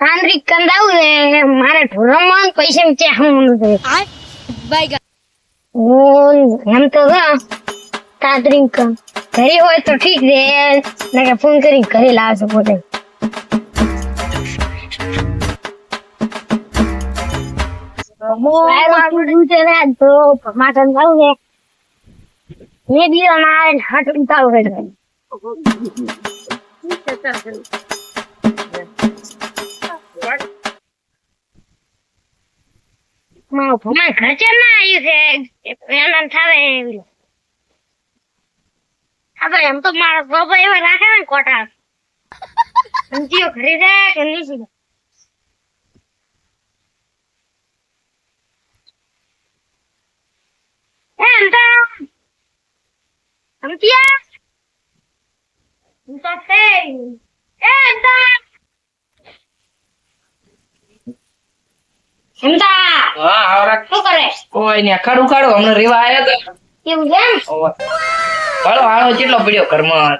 તાંત્રિક કંદાવું છે. મારે ઢોરમાં પૈસા ચા હું હું એમ તો તાંત્રિક ઘરે હોય તો ઠીક છે નકર ફોન કરી ઘરે લાવશે પોતે. તો માટન છે. મેં દિવસ આવે હાથ બાબા એવા રાખે ને કોટા સમજીઓ ખરીદે કે નહીં એમ તો સમજ્યા કરે કોઈ ને ખાડું ખાડું હમણાં રેવા આયા તો એવું છે એમ ભાડો કેટલો પડ્યો ઘરમાં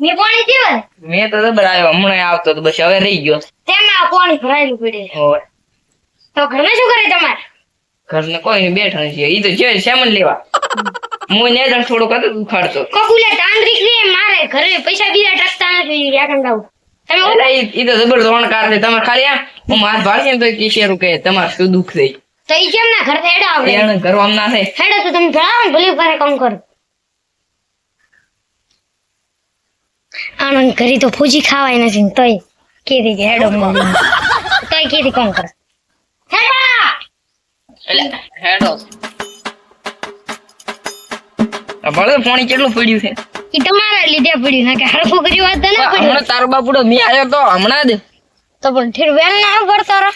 મેં પાણી પીવે મેં તો આવ્યો હમણાં આવતો તો બસ હવે રહી ગયો તેમાં પાણી ભરાયેલું પડે હોય તો ઘરમાં શું કરે તમારે? ઘરને કોઈ નહીં બેઠા છે ઈ તો છે સેમન લેવા. હું ને તને થોડો હતું દુખાડતો કકુલે તાંત્રિક રે મારે ઘરે પૈસા બીજા ટકતા નથી યાકન દાવ તમે એટલે ઈ તો જબર ધોણકાર છે તમે ખાલી હું માર ભાળશે ને તો કિશેરું કે તમાર શું દુખ થઈ તો ઈ કેમ ના ઘર હેડા આવડે? એને ઘરમાં ના થાય. હેડો તો તમે ભણાવો ને ભલે ઘરે કામ કરો. આનંદ કરી તો ફૂજી ખાવાય નથી ને તોય. કીધી કે હેડો તોય કીધી કામ કરે. હેડો! હેડો. ભલે પાણી કેટલું પડ્યું છે? ઈ તમારા લીધે પડ્યું ના કે હરખું કર્યું વાત ના પડ્યું. તારો બાપુડો મેં આવ્યો તો હમણાં જ. તો પણ ઠેર વેલ ના પડતો રહો.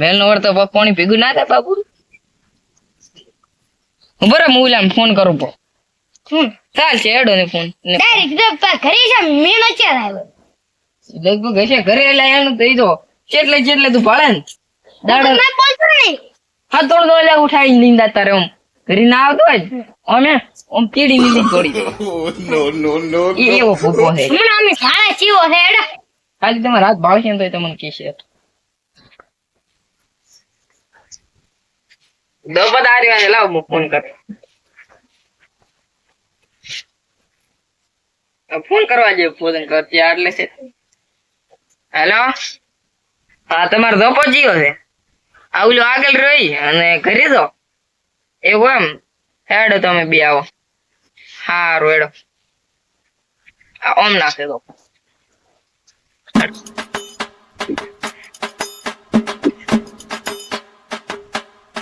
વહેલો વળતો પાણી ભેગું ના થાય બાપુ. બરાબર હું ઓલાને ફોન કરું પો. ચાલ છે હેડો ને ફોન ને ડાયરેક્ટ ઘરે છે મેં નથી આવ્યો. લગભગ હશે ઘરે એટલે એનું તો ભાળે ને? દાડો. હા થોડું લીંદા તારે આમ ઘરે ના આવતો હોય ને, આમ પીડી લીધી થોડી નો નો no. એવો ભૂકો છે. હમણાં અમે સારા ચીવો છે હેડો. ખાલી તમારા હાથ ભાવશે ને તો તમને કહેશે લાવ હું ફોન કર. ફોન કરવા જેવું ફોન કરતી એટલે છે. હેલો? હા તમારો ધોપો જીવો છે. આવલું આગળ રહી અને કરી દો એવું એમ. હેડો તમે બે આવો. હારું હેડો. આ ઓમ નાખે તો.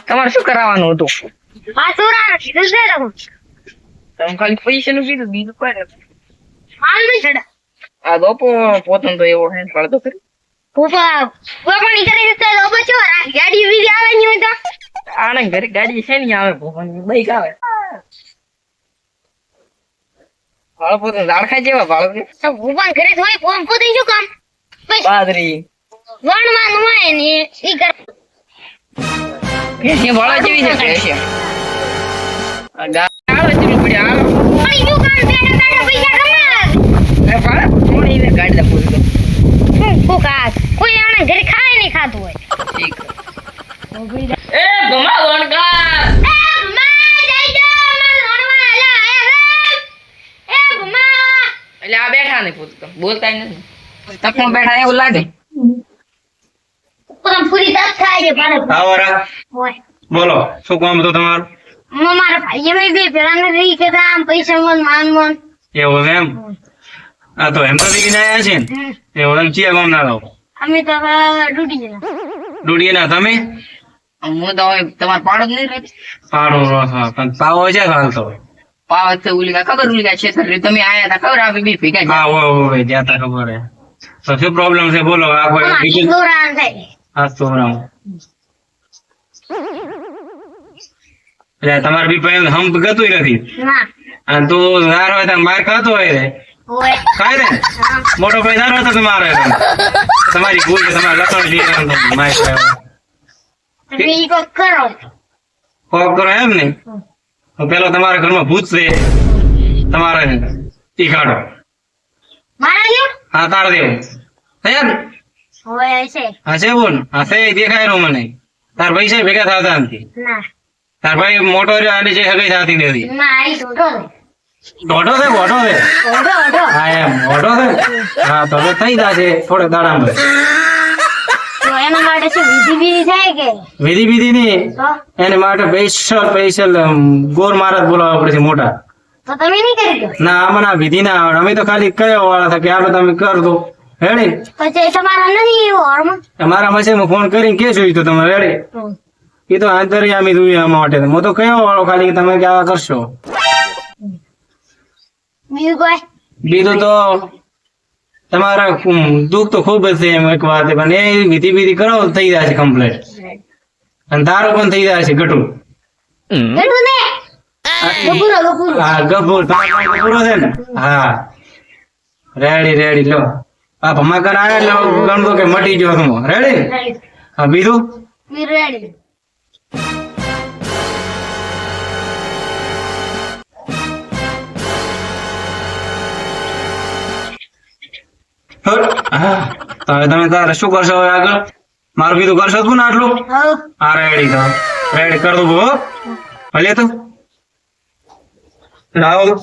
તમારે શું કરાવવાનું હતું? ચોરા કીધું છે તમે? ખાલી પૈસા નું કીધું બીજું કોઈ નથી. નહીં આ દોપો પોતાનો તો એવો હે પડતો કરી પપ્પા પપ્પાની કરે છે તો બચો ગાડી બીજી આવે હોય તો. આને ઘરે ગાડી છે ને આવે ભગવાન બાઈક આવે. જેવા. તો ભગવાન ઘરે જ હોય ફોન કામ. હોય ને ઈ કર જેવી છે કે છે આ ચલો પડી આવે. પણ ઈ કામ બેઠા બેઠા પૈસા કમાવા? એ ભાળે થોડી ને ગાડી દે પૂરી તો શું કોકા કોઈ આને ઘરે ખાય નહીં ખાતું હોય. ઠીક ભમા વણકાર એ ભમા જઈ જા માર વણવા એલા આયા હે એ ભમા એટલે આ બેઠા ને પૂછતો બોલતા નથી. તકમાં બેઠા એવું લાગે? પૂરી તક થાય છે બોલો શું કામ હતું તમારું? મારા ભાઈએ મેં બે પેલા ને રહી આમ પૈસા મન માન મન. એવું એમ? આ તો એમ તો બીજી આવ્યા છે એવું એમ ચિયા ગામ ના રહો? અમે તો હવે ડૂટી ના તમે? હું તો તમારે પાડો જ નહીં પણ પાવો છે પાવત છે ઉલી ખબર ઉલી છે સર તમે આયા હતા ખબર? બી ભેગા હા હોય હોય જ્યાં ખબર હે. તો શું પ્રોબ્લેમ છે? બોલો આ કોઈ બીજું? દોરાણ થાય હા તો એટલે તમારે બી પાસે હમ ગતું નથી? ના. અને તું ધાર હોય તો માર ખાતો હોય રે. હોય ખાય ને મોટો ભાઈ ધાર હોય તો તમારે તમારી ભૂલ છે તમારે લખણ માર ખાય કોક કરો. કોક કરો એમ ને? તો પેલો તમારા ઘરમાં ભૂત છે. તમારે ઈ કાઢો. મારા હા તાર દેવું તૈયાર? છે. બોલ. હા દેખાય રહ્યો મને. તાર પૈસા ભેગા થતા નથી. ના. તાર ભાઈ મોટો રહ્યો આની જે હગઈ થતી નથી. ના આઈ છોટો છે. દોઢો છે છે? હા એમ. છે? હા તો થઈ જશે થોડે દાડામાં. એના માટે શું વિધિ વિધિ થાય કે? વિધિ વિધિ ની એને માટે સ્પેશિયલ સ્પેશિયલ ગોર મહારાજ બોલાવવા પડે છે મોટા. તો તમે નહીં કરી ના આમાં આ વિધિ ના આવડે અમે તો ખાલી કયો વાળા હતા કે આટલું તમે કર દો. રેડી પછી તમારા નથી એવું માં છે હું ફોન કરીને કે જોયું તો તમે રેડી એ તો આંતરિયામી જોયું આમાં માટે. હું તો કયો વાળો ખાલી તમે કે આવા કરશો? બીજું કોઈ? બીજું તો તમારા દુઃખ તો ખૂબ જ છે એમ એક વાત પણ એ વિધિ વિધિ કરો થઈ જાય છે કમ્પ્લીટ અને તારું પણ થઈ જાય છે ગપુરો હા ગભૂર તમારો ગભૂરો છે ને? હા. રેડી રેડી લો. આ ભમાકર આવે એટલે ગણતો કે મટી ગયો તું રેડી હા બીજું? રેડી તો હવે તમે તારે શું કરશો હવે આગળ? મારું કીધું કરશો તું ને આટલું? હા. રેડી તો. રેડી કર દઉં હો. ભલે તો. લાવો તો.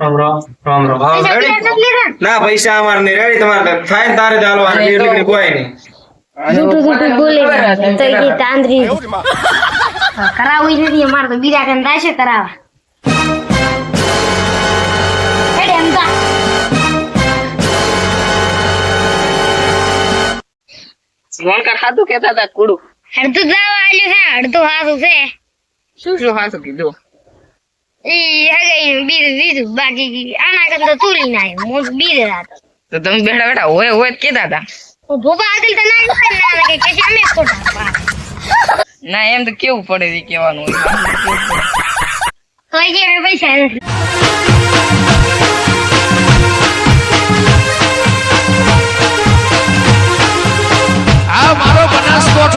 રામ રામ રામ રામ. હા રેડી ના પૈસા અમારે નહીં. રેડી તમારે થાય ને તારે ચાલો કોઈ નહીં. જૂઠું જૂઠું બોલે તો. એ તાંદરી કરાવવું નથી અમારે તો બીજા કન મોનકા ખાધું કેતા હતા કુડું. અડધું દાવા આલ્યું છે અડધું હાથું છે. શું શું ખાધું કીધું? ઈ હગાઈ બીજું બીજું બાકી આના કરતા તુલી નાય મોજ બીજે રાત. તો તમે બેઠા બેઠા હોય હોય કેતા હતા. ભોપા આગળ તો ના ના કે કશી અમે ખોટા ના એમ તો કેવું પડે કેવાનું હોય. તો કે પૈસા નથી. બનાસકાંઠા મારો બનાસકોઠ